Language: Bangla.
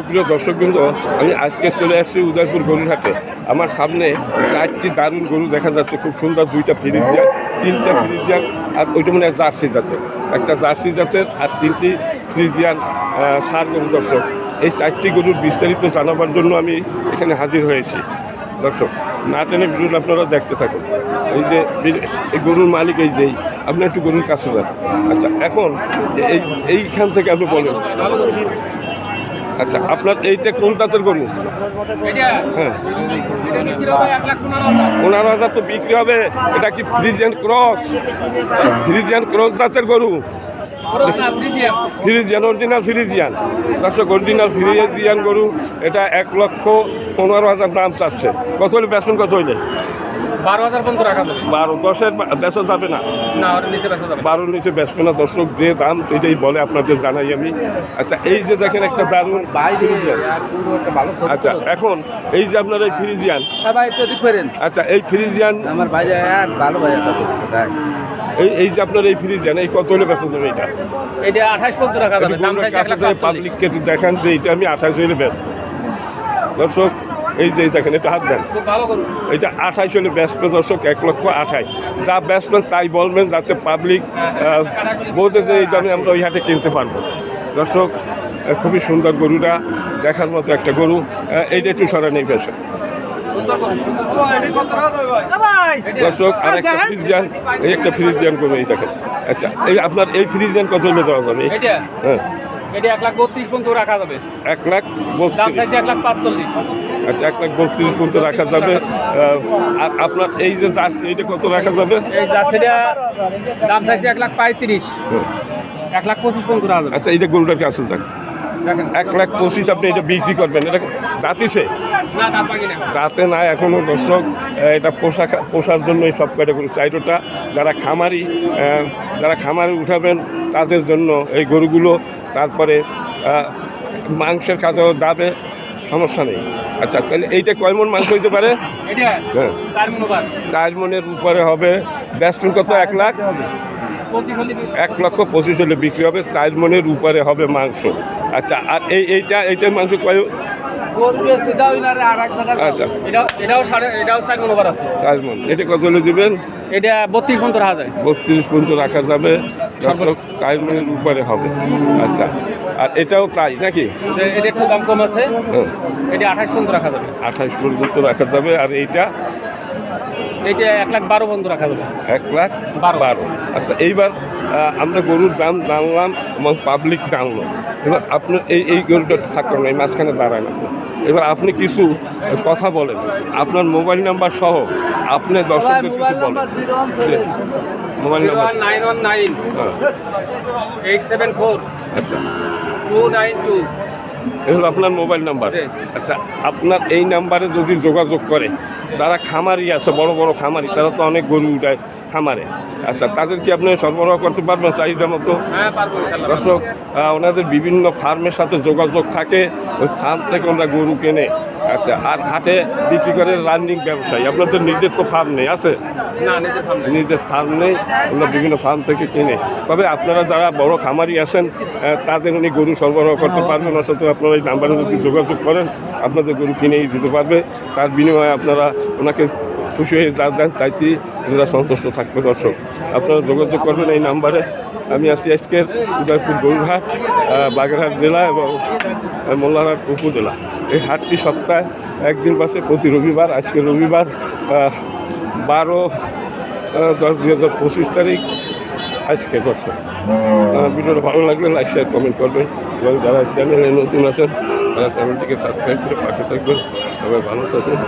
সুপ্রিয় দর্শকবৃন্দ আমি আজকে চলে আসছি উদয়পুর গরুরহাটে। আমার সামনে চারটি দারুণ গরু দেখা যাচ্ছে, খুব সুন্দর দুইটা ফ্রিজিয়ান তিনটা ফ্রিজিয়ান আর ওইটা মনে হয় জার্সি জাতের। একটা জার্সি জাতের আর তিনটি ফ্রিজিয়ান সার গরু দর্শক। এই চারটি গরুর বিস্তারিত জানাবার জন্য আমি এখানে হাজির হয়েছি। দর্শক, না টেনে ভিডিওটা আপনারা দেখতে থাকুন। এই যে এই গরুর মালিক এই যেই, আপনি একটু গরুর কাছে যান। আচ্ছা এখন এই এইখান থেকে আপনি বলেন। আচ্ছা আপনার এইটা কোন জাতের গরু? হ্যাঁ। পনেরো হাজার। তো বিক্রি হবে এটা কি ফ্রিজিয়ান ক্রস? ফ্রিজিয়ান ক্রস জাতের গরু? ফ্রিজিয়ান। Original Friesian. দর্শক অরিজিনাল ফ্রিজিয়ান গরু এটা এক লক্ষ পনেরো হাজার দাম চাচ্ছে। কত হলে বেসন কত হইলে? বারো হাজার পর্যন্ত রাখা যাবে। বারো দশের বেচা যাবে না। না ওর নিচে বেচা যাবে বারোর নিচে বেচবে না দর্শক যে দাম এটাই বলে আপনাদের জানাই আমি। আচ্ছা এই যে দেখেন একটা দারুণ আচ্ছা এখন এই যে আপনার এই ফ্রিজিয়ান। আচ্ছা এই ফ্রিজিয়ান আমার ভালো এই এই যে আপনার এই ফ্রিজিয়ান এই কত হলে বেচা যাবে এটা? এটা আঠাশ পর্যন্ত রাখা যাবে দাম চাইছে এক লাখ পাঁচচল্লিশ পাবলিককে দেখান যে এটা আমি আঠাশ দর্শক এই যে দেখেন এটা হাত দেন। এটা আঠাইশ হলে ব্যস্ত দর্শক এক লক্ষ আঠাইশ। যা ব্যস্তবেন তাই বলবেন যাতে পাবলিক বোঝে যে এই দামে আমরা ওই হাটে কিনতে পারব। দর্শক খুবই সুন্দর গরুটা দেখার মতো একটা গরু। এইটা একটু সরা নেই পেশা। দর্শক আর একটা ফ্রিজ ফ্রিজিয়ান এই একটা ফ্রিজ ফ্রিজিয়ান গরু এই দেখেন। আচ্ছা এই আপনার এই ফ্রিজিয়ান কত হলে দেওয়া যাবে? হ্যাঁ। এটা এক লাখ বত্রিশ পর্যন্ত রাখা যাবে। এক লাখ দাম চাইছে এক লাখ পাঁচচল্লিশ। আচ্ছা এক লাখ বত্রিশ পর্যন্ত রাখা যাবে। আর আপনার এই যে জার্সি এইটা কত রাখা যাবে? এই জার্সিটা দাম চাইছে এক লাখ পঁয়ত্রিশ। এক লাখ পঁচিশ পর্যন্ত রাখা যাবে। আচ্ছা এইটা গরুটার কাছে দেখেন। এক লাখ পঁচিশ আপনি এটা বিক্রি করবেন। এটা দাঁতিছে পাকি না দাঁতে নাই। এখনও দর্শক। এটা পোশাক পোষার জন্য এই সব কয়টা গরু? চাইটোটা যারা খামারি যারা খামারি উঠাবেন তাদের জন্য এই গরুগুলো তারপরে মাংসের কাজেও যাবে। সমস্যা নেই। আচ্ছা তাহলে এইটা কয় মন মাংস হইতে পারে? হ্যাঁ। চার মনের উপরে হবে। ব্যস্ত কত? এক লাখ। এক লক্ষ পঁচিশ হলে বিক্রি হবে। চার মনের উপরে হবে মাংস। আচ্ছা আর এই এইটা এইটার মাংস কয়। আচ্ছা। এটাও এটাও সাড়ে এটাও চার মনোবার আছে। চার মন। এটা কত হলে দেবেন? এটা বত্রিশ পর্যন্ত রাখা যায়। বত্রিশ পর্যন্ত রাখা যাবে। দর্শক চার মনের উপরে হবে। আচ্ছা। আর এটাও তাই নাকি? এটা একটু দাম কম আছে। এটা আঠাশ পর্যন্ত রাখা যাবে। আঠাশ পর্যন্ত রাখা যাবে আর এইটা? এটা এক লাখ বারো পর্যন্ত রাখা যাবে। এক লাখ বারো। বারো। আচ্ছা এইবার আমরা গরুর দাম জানলাম এবং পাবলিক জানলো। এবার আপনার এই এই গরুটা থাকল না এই মাঝখানে দাঁড়ায় না। এবার আপনি কিছু কথা বলেন। আপনার মোবাইল নাম্বার সহ আপনি দর্শকদের কিছু বলেন। Mobile number one nine one nine eight seven four আচ্ছা। টু নাইন টু হলো আপনার মোবাইল নাম্বার। আচ্ছা আপনার এই নাম্বারে যদি যোগাযোগ করে যারা খামারি আছে বড় বড় খামারি তারা তো অনেক গরু উঠায় খামারে। আচ্ছা তাদের কি আপনি সরবরাহ করতে পারবেন চাহিদা মতো? হ্যাঁ দর্শক ওনাদের বিভিন্ন ফার্মের সাথে যোগাযোগ থাকে ওই ফার্ম থেকে ওরা গরু কেনে। আচ্ছা আর হাটে বিক্রি করে রানিং ব্যবসায়ী। আপনাদের নিজের তো ফার্ম নেই আছে? নিজের ফার্ম নেই। ওরা বিভিন্ন ফার্ম থেকে কিনে। তবে আপনারা যারা বড় খামারি আছেন তাদের উনি গরু সরবরাহ করতে পারবেন ওর আপনারা এই নাম্বারে যদি যোগাযোগ করেন, আপনাদের গরু কিনেই দিতে পারবে। তার বিনিময়ে আপনারা ওনাকে খুশি হয়ে যা দেন তাইতে ওনারা সন্তুষ্ট থাকবে, দর্শক। আপনারা যোগাযোগ করবেন এই নাম্বারে। আমি আছি আজকের উদয়পুর গরুরহাট বাগেরহাট জেলা এবং মোল্লারহাট উপজেলা। এই হাটটি সপ্তাহে একদিন পাশে প্রতি রবিবার, আজকে রবিবার বারো দশ দু হাজার পঁচিশ তারিখ আজকে আহ, ভিডিওটা ভালো লাগলে লাইক শেয়ার কমেন্ট করবেন এবং যারা চ্যানেলে নতুন আছেন তারা চ্যানেলটিকে সাবস্ক্রাইব করে পাশে থাকবেন। সবাই ভালো থাকবেন।